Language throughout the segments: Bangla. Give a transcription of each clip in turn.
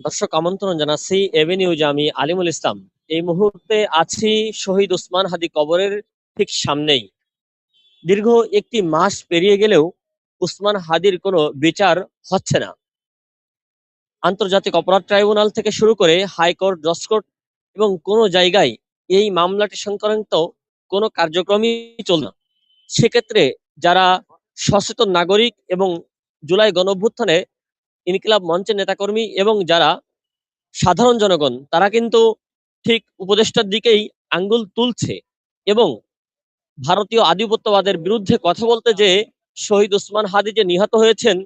দর্শক আমন্ত্রণ জানাচ্ছি নিউজে আমি আলিমুল ইসলাম। এই মুহূর্তে আছি শহীদ ওসমান হাদি কবরের ঠিক সামনেই। দীর্ঘ একটি মাস পেরিয়ে গেলেও উসমান হাদির কোনো বিচার হচ্ছে না। আন্তর্জাতিক অপরাধ ট্রাইব্যুনাল থেকে শুরু করে হাইকোর্ট, জজকোর্ট এবং কোনো জায়গায় এই মামলাটি সংক্রান্ত কোনো কার্যক্রমই চল না। সেক্ষেত্রে যারা সচেতন নাগরিক এবং জুলাই গণঅভ্যুত্থানে ইনকিলাব মঞ্চের নেতাকর্মী এবং যারা সাধারণ জনগণ, তারা কিন্তু ঠিক উপদেষ্টার দিকেই আঙ্গুল তুলছে এবং ভারতীয় আধিপত্যবাদের বিরুদ্ধে কথা বলতে যে শহীদ ওসমান হাদি যে নিহত হয়েছেন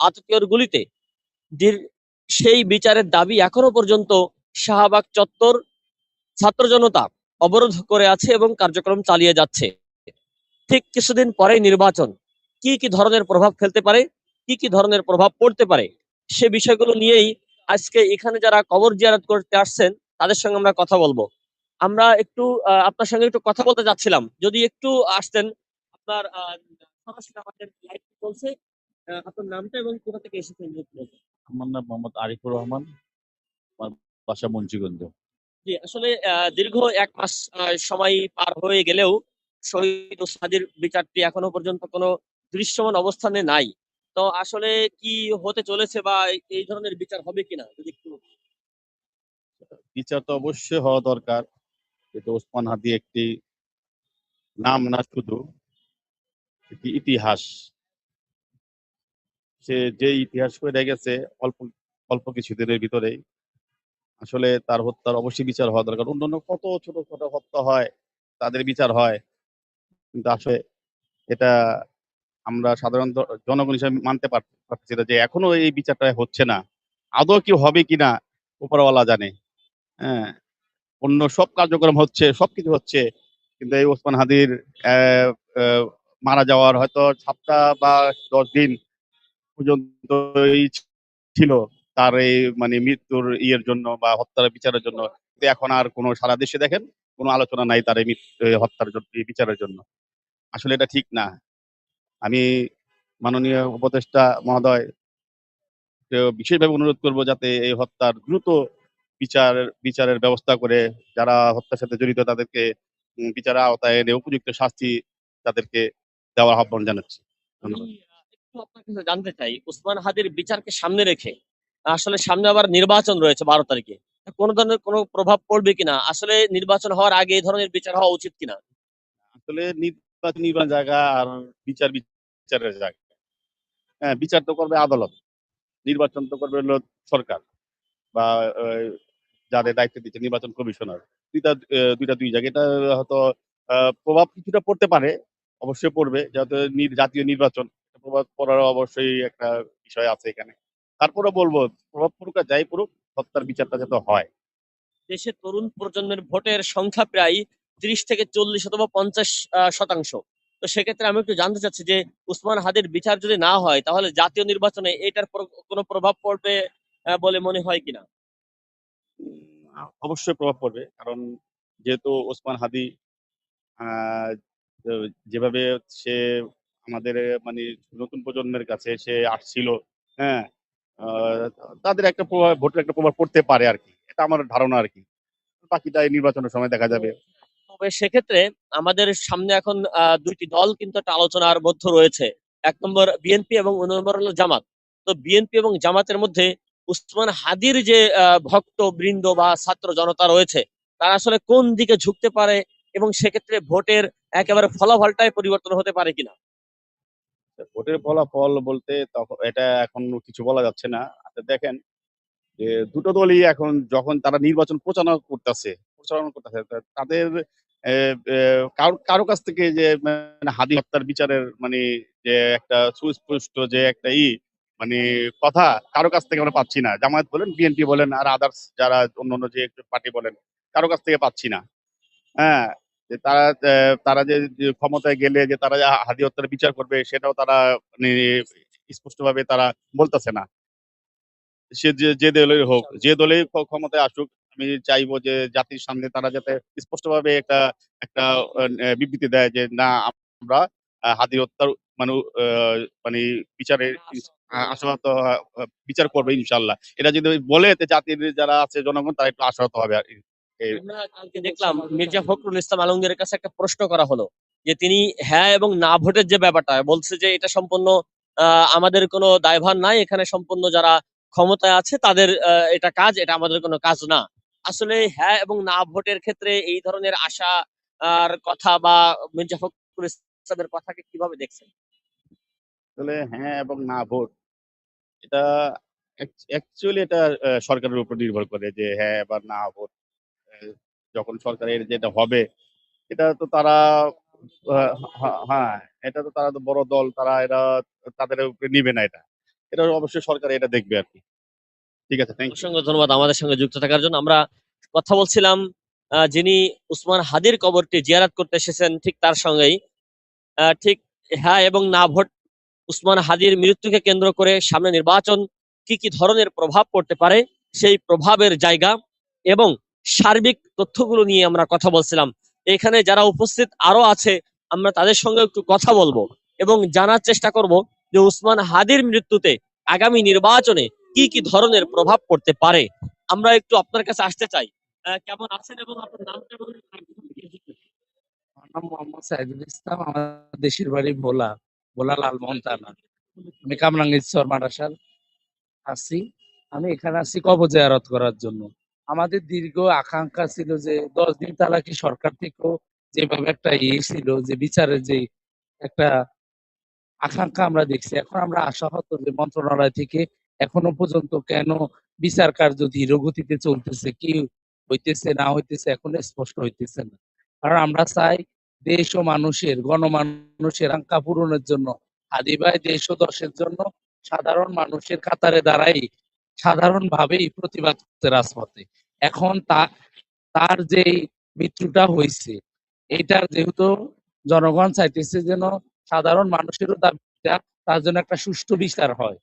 আততীয়র গুলিতে সেই বিচারের দাবি এখনও পর্যন্ত শাহবাগ চত্বর ছাত্র জনতা অবরোধ করে আছে এবং কার্যক্রম চালিয়ে যাচ্ছে। ঠিক কিছুদিন পরেই নির্বাচন, কি কি ধরনের প্রভাব ফেলতে পারে, কি কি ধরনের প্রভাব পড়তে পারে সে বিষয়গুলো নিয়েই আজকে এখানে যারা কবর জিয়ারত করতে আসছেন তাদের সঙ্গে আমরা কথা বলব। আমরা একটু আপনার সঙ্গে একটু কথা বলতে যাচ্ছিলাম। যদি একটু আসতেন আপনার সরাসরি আমাদের লাইভ চলছে। আপনার নামটা এবং কোথা থেকে এসেছেন। আমার নাম মোহাম্মদ আরিফুর রহমান। আমার বাসা মুন্সিগঞ্জ। জি আসলে দীর্ঘ এক মাস সময় পার হয়ে গেলেও শহীদ বিচারটি এখনও পর্যন্ত কোনো দৃশ্যমান অবস্থানে নাই। তো আসলে কি হতে চলেছে বা এই ধরনের বিচার হবে কিনা? যদি একটু বিচার তো অবশ্যই হওয়া দরকার। কিন্তু ওসমান হাদি একটি নাম না শুধু ইতিহাস। সে যে ইতিহাস করে গেছে অল্প অল্প কিছুদিনের ভিতরেই, আসলে তার হত্যার অবশ্যই বিচার হওয়া দরকার। অন্যান্য কত ছোট ছোট হত্যা হয়, তাদের বিচার হয়। কিন্তু আসলে এটা আমরা সাধারণ জনগণ হিসেবে মানতে পার- পারছি না যে এখনও এই বিচারটা হচ্ছে না। আদৌ কি হবে কিনা উপরওয়ালা জানে। হ্যাঁ অন্য সব কার্যক্রম হচ্ছে, সবকিছু হচ্ছে। কিন্তু এই ওসমান হাদির মারা যাওয়ার হয়তো সাতটা বা দশ দিন পর্যন্ত ছিল তার এই মানে মৃত্যুর ইয়ের জন্য বা হত্যার বিচারের জন্য। এখন আর কোনো সারা দেশে দেখেন, কোনো আলোচনা নাই তার এই হত্যার বিচারের জন্য। আসলে এটা ঠিক না। আমি মাননীয় উপদেষ্টা মহোদয় বিশেষভাবে অনুরোধ করব যাতে এই হত্যার দ্রুত বিচার বিচারের ব্যবস্থা করে যারা হত্যার সাথে জড়িত তাদেরকে বিচারের আওতায় এনে উপযুক্ত শাস্তি তাদেরকে দেওয়ার আহ্বান জানাচ্ছি। জানতে চাই উসমান হাদির বিচারকে সামনে রেখে আসলে সামনে আবার নির্বাচন রয়েছে বারো তারিখে কোনো ধরনের কোনো প্রভাব পড়বে কিনা? আসলে নির্বাচন হওয়ার আগে এই ধরনের বিচার হওয়া উচিত কিনা? আসলে নির্বাচন নির্বাচন জায়গা আর বিচার বিচারের জায়গা হ্যাঁ বিচার তো করবে আদালত, নির্বাচন তো করবে সরকার বা যাদের দায়িত্ব দিচ্ছে নির্বাচন কমিশনার। দুইটা দুইটা দুই জায়গা এটা হয়তো প্রভাব কিছুটা পড়তে পারে, অবশ্যই পড়বে, যাতে জাতীয় নির্বাচন প্রভাব পড়ার অবশ্যই একটা বিষয় আছে এখানে। তারপরে বলব, প্রভাব পড়ুক আর যাই পড়ুক হত্যার বিচারটা যাতে হয়। দেশের তরুণ প্রজন্মের ভোটের সংখ্যা প্রায় ত্রিশ থেকে চল্লিশ অথবা পঞ্চাশ শতাংশ। তো সেক্ষেত্রে আমি একটু জানতে চাচ্ছি যে উসমান হাদির বিচার যদি না হয়, তাহলে জাতীয় নির্বাচনে এটার কোনো প্রভাব পড়বে বলে মনে হয় কিনা অবশ্যই প্রভাব পড়বে। কারণ যেহেতু ওসমান হাদি যেভাবে সে আমাদের মানে নতুন প্রজন্মের কাছে সে আসছিল হ্যাঁ তাদের একটা প্রভাব, ভোটের একটা প্রভাব পড়তে পারে আর কি। এটা আমার ধারণা আর কি। বাকিটা এই নির্বাচনের সময় দেখা যাবে। তবে সেক্ষেত্রে আমাদের সামনে এখন দুইটি দল কিন্তু একটা আলোচনার মধ্যে রয়েছে। এক নম্বর বিএনপি এবং অন্য নম্বর হলো জামাত। তো বিএনপি এবং জামাতের মধ্যে উসমান হাদির যে ভক্ত বৃন্দ বা ছাত্র জনতা রয়েছে, তারা আসলে কোন দিকে ঝুঁকতে পারে এবং সেক্ষেত্রে ভোটের একেবারে ফলাফলটাই পরিবর্তন হতে পারে কিনা? ভোটের ফলাফল বলতে তখন এটা এখন কিছু বলা যাচ্ছে না। আচ্ছা দেখেন যে দুটো দলই এখন যখন তারা নির্বাচন প্রচারণা করতেছে প্রচারণা করতেছে তাদের কারও কাছ থেকে যে মানে হাদি হত্যার বিচারের মানে যে একটা সুস্পষ্ট যে একটা ই মানে কথা কারও কাছ থেকে আমরা পাচ্ছি না। জামায়াত বলেন বিএনপি বলেন, আর আদার্স যারা অন্য অন্য যে পার্টি বলেন, কারও কাছ থেকে পাচ্ছি না। হ্যাঁ যে তারা তারা যে ক্ষমতায় গেলে যে তারা হাদি হত্যার বিচার করবে, সেটাও তারা মানে স্পষ্টভাবে তারা বলতেছে না। সে যে যে দলের হোক, যে দলেই ক্ষমতায় আসুক আমি চাইব যে জাতির সামনে তারা যাতে স্পষ্টভাবে একটা একটা বিবৃতি দেয় যে না আমরা হাদি হত্যার মানে মানে বিচারের আশাহত বিচার করবে ইনশাল্লাহ এটা যদি বলে জাতির যারা আছে জনগণ তারা একটু আশাহত হবে দেখলাম মির্জা ফখরুল ইসলাম আলমগীরের কাছে একটা প্রশ্ন করা হলো যে তিনি হ্যাঁ এবং না ভোটের যে ব্যাপারটা বলছে যে এটা সম্পূর্ণ আহ, আমাদের কোনো দায়ভার নাই এখানে সম্পূর্ণ যারা ক্ষমতায় আছে তাদের আহ, এটা কাজ এটা আমাদের কোনো কাজ না। আসলে হ্যাঁ এবং না ভোটের ক্ষেত্রে এই ধরনের আশা আর কথা বা মির্জা ফখরুল ইসলামের কথাকে কীভাবে দেখছেন? আসলে হ্যাঁ এবং না ভোট, এটা অ্যাকচুয়ালি এটা সরকারের উপর নির্ভর করে যে হ্যাঁ এবার না ভোট যখন সরকারের যেটা হবে, এটা তো তারা হ্যাঁ এটা তো তারা তো বড় দল, তারা এরা, তাদের উপরে নিবে না এটা। এটা অবশ্যই সরকার এটা দেখবে আর কি। ঠিক আছে থ্যাংক অসংখ্য ধন্যবাদ আমাদের সঙ্গে যুক্ত থাকার জন্য। আমরা কথা বলছিলাম যিনি উসমান হাদির কবরটি জিয়ারাত করতে এসেছেন, ঠিক তার সঙ্গেই। ঠিক হ্যাঁ এবং না ভোট, উসমান হাদির মৃত্যুকে কেন্দ্র করে সামনে নির্বাচন কি কি ধরনের প্রভাব পড়তে পারে, সেই প্রভাবের জায়গা এবং সার্বিক তথ্যগুলো নিয়ে আমরা কথা বলছিলাম। এখানে যারা উপস্থিত আরও আছে, আমরা তাদের সঙ্গে একটু কথা বলব এবং জানার চেষ্টা করব যে উসমান হাদির মৃত্যুতে আগামী নির্বাচনে কি কি ধরনের প্রভাব পড়তে পারে? আমরা একটু আপনার কাছে আসতে চাই। কেমন আছেন এবং আপনার নামটা বলুন। নাম মোহাম্মদ সাইদুল ইসলাম, আমার দেশের বাড়ি ভোলা ভোলা লালমোহন থানা আমি কামরাঙ্গীরচর মাদ্রাসার আছি। আমি এখানে আছি কবর জিয়ারত করার জন্য। আমাদের দীর্ঘ আকাঙ্ক্ষা ছিল যে দশ দিন তালাকি সরকার থেকেও যেভাবে একটা ইয়ে ছিল, যে বিচারের যে একটা আকাঙ্ক্ষা আমরা দেখছি। এখন আমরা আশাহত যে মন্ত্রণালয় থেকে এখনও পর্যন্ত কেন বিচার কার্য ধীর গতিতে চলতেছে, কি হইতেছে, না হইতেছে, এখন স্পষ্ট হইতেছে না। কারণ আমরা চাই দেশ ও মানুষের, গণমানুষের আঙ্কা পূরণের জন্য আদিবাই দেশ ও দশের জন্য সাধারণ মানুষের কাতারে দাঁড়াই সাধারণ ভাবেই প্রতিবাদ করতে রাজপথে। এখন তা, তার যে মৃত্যুটা হয়েছে এটার যেহেতু জনগণ চাইতেছে যেন সাধারণ মানুষেরও দাবিটা তার জন্য একটা সুষ্ঠু বিচার হয়।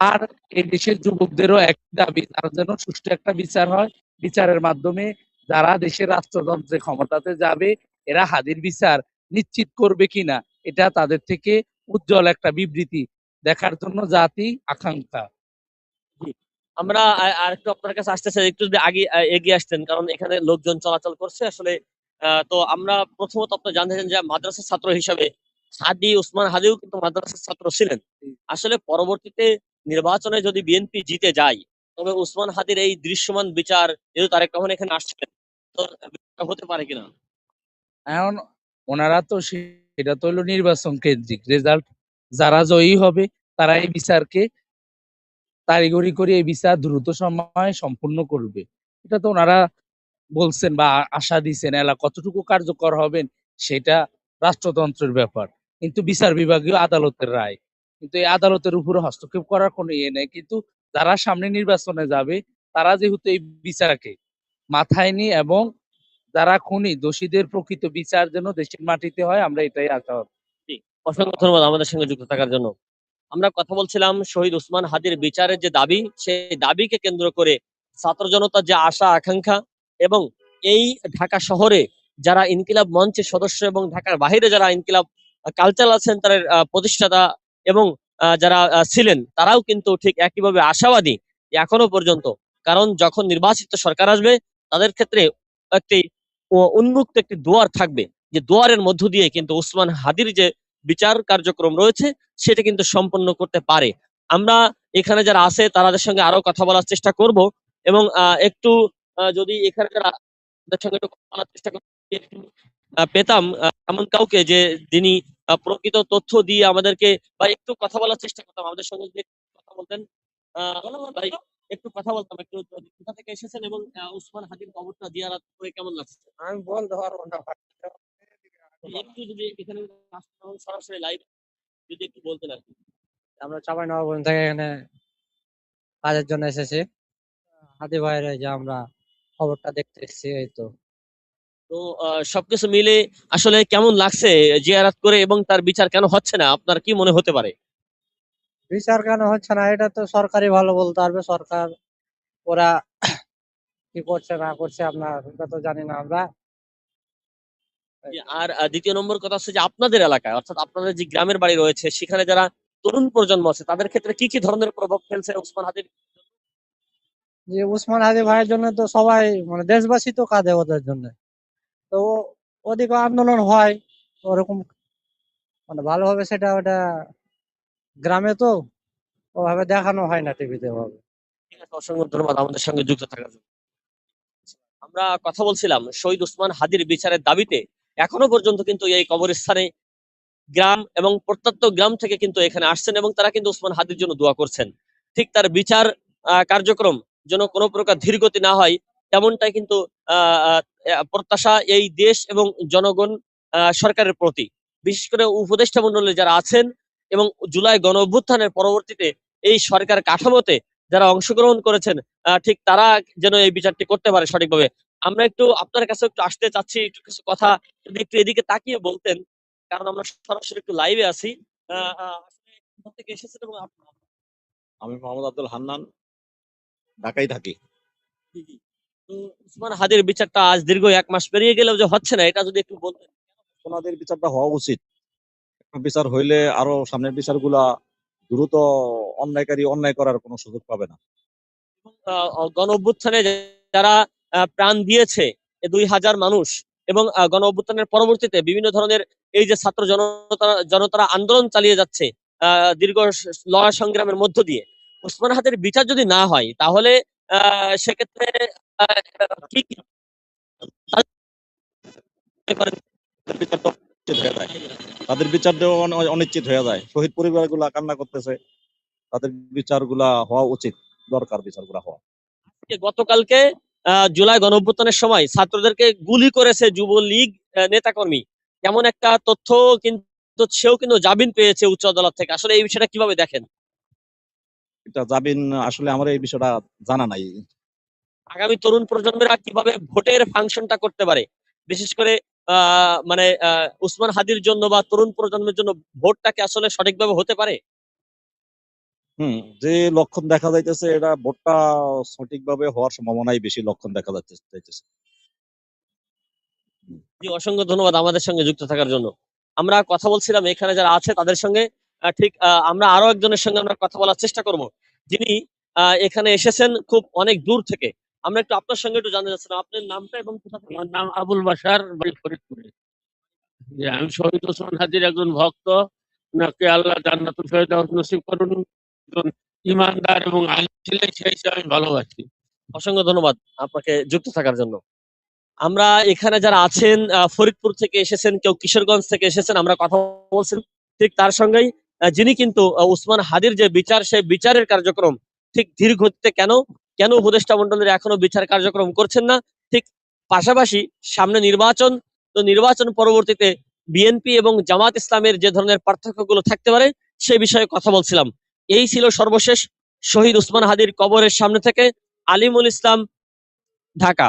আর এই দেশের যুবকদেরও এক দাবি তার যেন সুষ্ঠু একটা বিচার হয়। বিচারের মাধ্যমে যারা দেশের রাষ্ট্রযন্ত্রে ক্ষমতাতে যাবে এরা হাদির বিচার নিশ্চিত করবে কিনা এটা তাদের থেকে উজ্জ্বল একটা বিবৃতি দেখার জন্য জাতি আকাঙ্ক্ষা। আমরা আর একটু আপনার কাছে আসতে চাই একটু যদি আগে এগিয়ে আসতেন কারণ এখানে লোকজন চলাচল করছে আসলে আহ, তো আমরা প্রথমত আপনি জানতে চান যে মাদ্রাসার ছাত্র হিসাবে হাদি উসমান হাদিও কিন্তু মাদ্রাসার ছাত্র ছিলেন। আসলে পরবর্তীতে নির্বাচনে যদি বিএনপি জিতে যায়, তবে উসমান হাদির এই দৃশ্যমান বিচার যেহেতু তারেক রহমান এখানে আসছিলেন তো হতে পারে কিনা? এখন ওনারা তো সেটা তো হলো নির্বাচন কেন্দ্রিক রেজাল্ট যারা জয়ী হবে তারা এই বিচারকে কারিগরি করে এই বিচার দ্রুত সময়ে সম্পূর্ণ করবে। এটা তো ওনারা বলছেন বা আশা দিচ্ছেন এলা কতটুকু কার্যকর হবেন, সেটা রাষ্ট্রতন্ত্রের ব্যাপার। কিন্তু বিচার বিভাগীয় আদালতের রায়। কিন্তু এই আদালতের উপরে হস্তক্ষেপ করার কোনো ইয়ে নেই। কিন্তু যারা সামনে নির্বাচনে যাবে, তারা যেহেতু এই বিচারকে মাথায় নিয়ে এবং যারা খুনি, দোষীদের প্রকৃত বিচার যেন দেশের মাটিতে হয়, আমরা এটাই আশা অসংখ্য ধন্যবাদ আমাদের সঙ্গে যুক্ত থাকার জন্য। আমরা কথা বলছিলাম শহীদ উসমান হাদির বিচারের যে দাবি, সেই দাবিকে কেন্দ্র করে ছাত্র জনতার যে আশা, আকাঙ্ক্ষা এবং এই ঢাকা শহরে যারা ইনকিলাব মঞ্চের সদস্য এবং ঢাকার বাহিরে যারা ইনকিলাব কালচারাল সেন্টারের প্রতিষ্ঠাতা এবং যারা ছিলেন তারাও কিন্তু ঠিক একইভাবে আশাবাদী এখনও পর্যন্ত কারণ যখন নির্বাচিত সরকার আসবে তাদের ক্ষেত্রে একটি উন্মুক্ত একটি দুয়ার থাকবে। যে দুয়ারের মধ্য দিয়ে কিন্তু উসমান হাদির যে বিচার কার্যক্রম রয়েছে সেটা কিন্তু সম্পন্ন করতে পারে। আমরা এখানে যারা আছে তাদের সঙ্গে আরও কথা বলার চেষ্টা করব এবং একটু যদি এখানে যারা সঙ্গে একটু কথা বলার চেষ্টা আহ, পেতাম আহ, এমন কাউকে যে যিনি আহ, প্রকৃত তথ্য দিয়ে আমাদেরকে বা একটু কথা বলার চেষ্টা করতাম। আমাদের সঙ্গে একটু কথা বলতেন আহ, ভাই একটু কথা বলতাম একটু কোথা থেকে এসেছেন এবং উসমান হাদির কবরটা জিয়ারাত করে কেমন লাগছে? আমি বলতে পারব না একটু যদি এখানে সরাসরি লাইভ যদি একটু বলতেন আর কি। আমরা চাপাই নবাবগঞ্জ থেকে এখানে কাজের জন্য এসেছি। হাদি ভাইয়ের এই যে আমরা খবরটা দেখতে এসেছি এই তো। তো সবকিছু মিলে আসলে কেমন লাগছে জিয়ারাত করে এবং তার বিচার কেন হচ্ছে না? আপনার কি মনে হতে পারে? বিচার কেন হচ্ছে না? এটা তো সরকারি ভালো বলতে পারবে। সরকার ওরা কি করছে না করছে আপনার এটা তো জানি না আমরা। আর দ্বিতীয় নম্বর কথা হচ্ছে যে আপনাদের এলাকায় অর্থাৎ আপনাদের যে গ্রামের বাড়ি রয়েছে সেখানে যারা তরুণ প্রজন্ম আছে তাদের ক্ষেত্রে কি কি ধরনের প্রভাব ফেলছে ওসমান হাদির যে উসমান হাদি ভাইয়ের জন্য তো সবাই মানে দেশবাসী তো কাঁদে ওদের জন্য। ওদিকে আন্দোলন হয় ওরকম মানে ভালোভাবে সেটা ওটা গ্রামে তো ওভাবে দেখানো হয় না টিভিতে ওভাবে। অসংখ্য ধন্যবাদ আমাদের সঙ্গে যুক্ত থাকার জন্য। আমরা কথা বলছিলাম, শহীদ উসমান হাদির বিচারের দাবিতে এখনও পর্যন্ত কিন্তু এই কবরস্থানে গ্রাম এবং প্রত্যন্ত গ্রাম থেকে কিন্তু এখানে আসছেন এবং তারা কিন্তু উসমান হাদির জন্য দোয়া করছেন। ঠিক তার বিচার কার্যক্রম যেন কোনো প্রকার ধীরগতি না হয়, তেমনটাই কিন্তু প্রত্যাশা এই দেশ এবং জনগণ সরকারের প্রতি। বিশেষ করে উপদেষ্টা মন্ডলী যারা আছেন এবং জুলাই গণ অভ্যুত্থানের পরবর্তীতে এই সরকার কাঠামোতে যারা অংশগ্রহণ করেছেন ঠিক তারা যেন এই বিচারটি করতে পারে সঠিকভাবে। আমরা একটু আপনার কাছে একটু আসতে চাচ্ছি একটু কিছু কথা যদি একটু এদিকে তাকিয়ে বলতেন কারণ আমরা সরাসরি একটু লাইভে আছি। থেকে এসেছেন এবং আমি মোহাম্মদ আব্দুল হান্নান ঢাকায় থাকি। তো উসমান হাদির বিচারটা আজ দীর্ঘ এক মাস পেরিয়ে গেলেও যে হচ্ছে না এটা যদি একটু বলতেন। ওনাদের বিচারটা হওয়া উচিত। বিচার হইলে আরও সামনের বিচারগুলা দ্রুত অন্যায়কারী অন্যায় করার কোনো সুযোগ পাবে না। গণ অভ্যুত্থানে যারা প্রাণ দিয়েছে দুই হাজার মানুষ এবং গণ অভ্যুত্থানের পরবর্তীতে বিভিন্ন ধরনের এই যে ছাত্র জনতা জনতারা আন্দোলন চালিয়ে যাচ্ছে আহ, দীর্ঘ লড়াই সংগ্রামের মধ্য দিয়ে। ওসমান হাতের বিচার যদি না হয় তাহলে সেক্ষেত্রে কি? তাদের বিচার অনিশ্চিত হয়ে যায় তাদের বিচার দেওয়া অনিশ্চিত হয়ে যায়। শহীদ পরিবারগুলা কান্না করতেছে। তাদের বিচারগুলা হওয়া উচিত দরকার বিচারগুলা হওয়া। গতকালকে জুলাই গণ অভ্যুত্থানের সময় ছাত্রদেরকে গুলি করেছে যুবলীগ নেতাকর্মী। এমন একটা তথ্য কিন্তু সেও কিন্তু জামিন পেয়েছে উচ্চ আদালত থেকে। আসলে এই বিষয়টা কীভাবে দেখেন? এটা জামিন আসলে আমার এই বিষয়টা জানা নাই। আগামী তরুণ প্রজন্মেরা কীভাবে ভোটের ফাংশনটা করতে পারে? বিশেষ করে মানে উসমান হাদির জন্য বা তরুণ প্রজন্মের জন্য ভোটটাকে আসলে সঠিকভাবে হতে পারে? হুম যে লক্ষণ দেখা যাইতেছে এটা ভোটটা সঠিকভাবে হওয়ার সম্ভাবনাই বেশি লক্ষণ দেখা যাইতেছে। জি অসংখ্য ধন্যবাদ আমাদের সঙ্গে যুক্ত থাকার জন্য। আমরা কথা বলছিলাম এখানে যারা আছে তাদের সঙ্গে। ঠিক আহ, আমরা আরও একজনের সঙ্গে আমরা কথা বলার চেষ্টা করব। যিনি আহ, এখানে এসেছেন খুব অনেক দূর থেকে। আমরা একটু আপনার সঙ্গে একটু জানতে চাচ্ছিলাম আপনার নামটা এবং কোথা থেকে? আমার নাম আবুল বাসার বাড়ি ফরিদপুরে। আমি শহীদ ওসমান হাজির একজন ভক্ত। নাকি আল্লাহ জান্নাতুল ফেরদাউস নসিব করুন। একজন ইমানদার এবং আলিম ছিলেন সেই হিসেবে আমি ভালোবাসি। অসংখ্য ধন্যবাদ আপনাকে যুক্ত থাকার জন্য। আমরা এখানে যারা আছেন ফরিদপুর থেকে এসেছেন কেউ কিশোরগঞ্জ থেকে এসেছেন আমরা কথা বলছি। ঠিক তার সঙ্গেই যিনি কিন্তু উসমান হাদির যে বিচার, সেই বিচারের কার্যক্রম ঠিক ধীর গতিতে কেন কেন উপদেষ্টা মন্ডলীর এখনও বিচার কার্যক্রম করছেন না? ঠিক পাশাপাশি সামনে নির্বাচন, তো নির্বাচন পরবর্তীতে বিএনপি এবং জামাত ইসলামের যে ধরনের পার্থক্যগুলো থাকতে পারে, সে বিষয়ে কথা বলছিলাম। এই ছিল সর্বশেষ শহীদ উসমান হাদির কবরের সামনে থেকে আলিমুল ইসলাম, ঢাকা।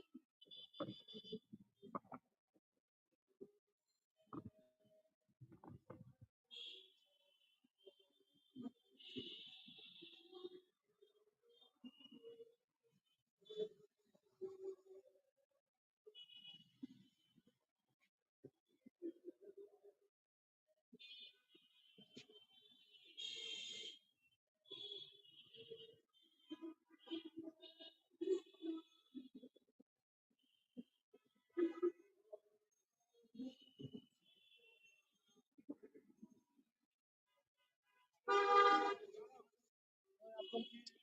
complete